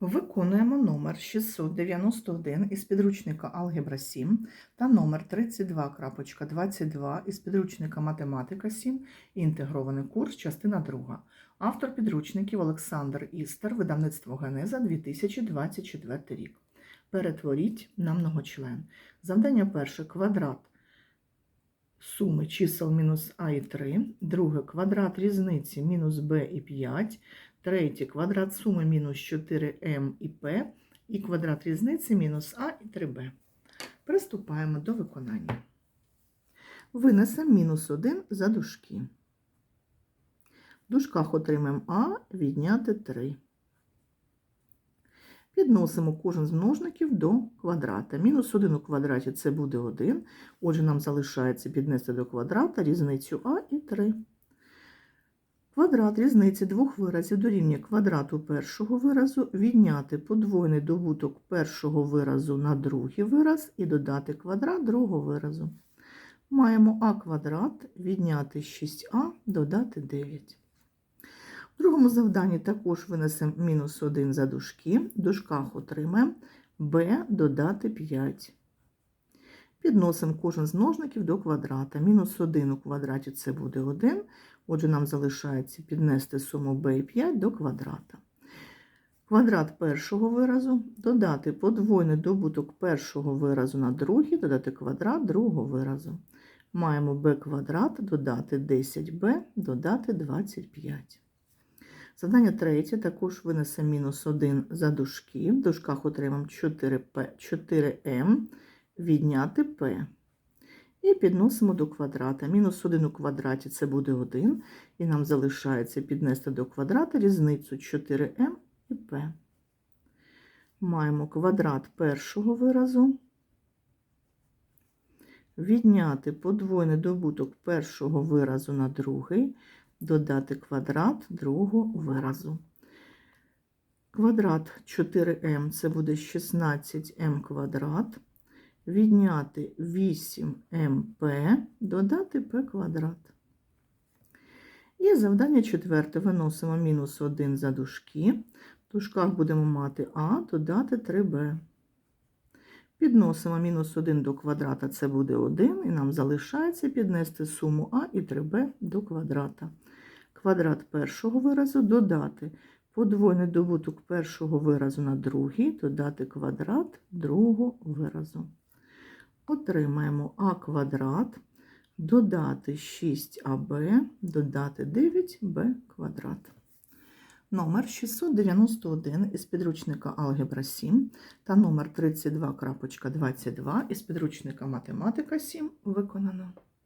Виконуємо номер 691 із підручника Алгебра 7 та номер 32.22 із підручника Математика 7 інтегрований курс, частина 2. Автор підручників Олександр Істер, видавництво Генеза 2024 рік. Перетворіть на многочлен. Завдання перше квадрат суми чисел мінус А і 3, друге квадрат різниці мінус Б і 5, третє квадрат суми мінус 4М і П, і квадрат різниці мінус А і 3Б. Приступаємо до виконання. Винесемо мінус 1 за дужки. В дужках отримаємо А відняти 3. Підносимо кожен з множників до квадрата. Мінус 1 у квадраті це буде 1. Отже, нам залишається піднести до квадрата різницю А і 3. Квадрат різниці двох виразів дорівнює квадрату першого виразу, відняти подвойний добуток першого виразу на другий вираз і додати квадрат другого виразу. Маємо а квадрат відняти 6а, додати 9. В другому завданні також винесемо мінус 1 за дужки. В дужках отримаємо b додати 5. Підносимо кожен з множників до квадрата. Мінус 1 у квадраті це буде 1. Отже, нам залишається піднести суму b і 5 до квадрата. Квадрат першого виразу додати подвойний добуток першого виразу на другий, додати квадрат другого виразу. Маємо b квадрат додати 10b, додати 25. Завдання третє також винесе мінус 1 за дужки. В дужках отримаємо 4p, 4m відняти p. І підносимо до квадрата. Мінус 1 у квадраті це буде 1. І нам залишається піднести до квадрата різницю 4m і p. Маємо квадрат першого виразу. Відняти подвойний добуток першого виразу на другий, додати квадрат другого виразу. Квадрат 4m це буде 16m квадрат відняти 8mp, додати p квадрат. І завдання четверте. Виносимо мінус 1 за дужки. В дужках будемо мати а, додати 3b. Підносимо мінус 1 до квадрата, це буде 1, і нам залишається піднести суму а і 3b до квадрата. Квадрат першого виразу додати подвойний добуток першого виразу на другий, додати квадрат другого виразу отримаємо а квадрат, додати 6аб, додати 9Б квадрат. Номер 691 із підручника Алгебра 7 та номер 32.22 із підручника Математика 7 виконано.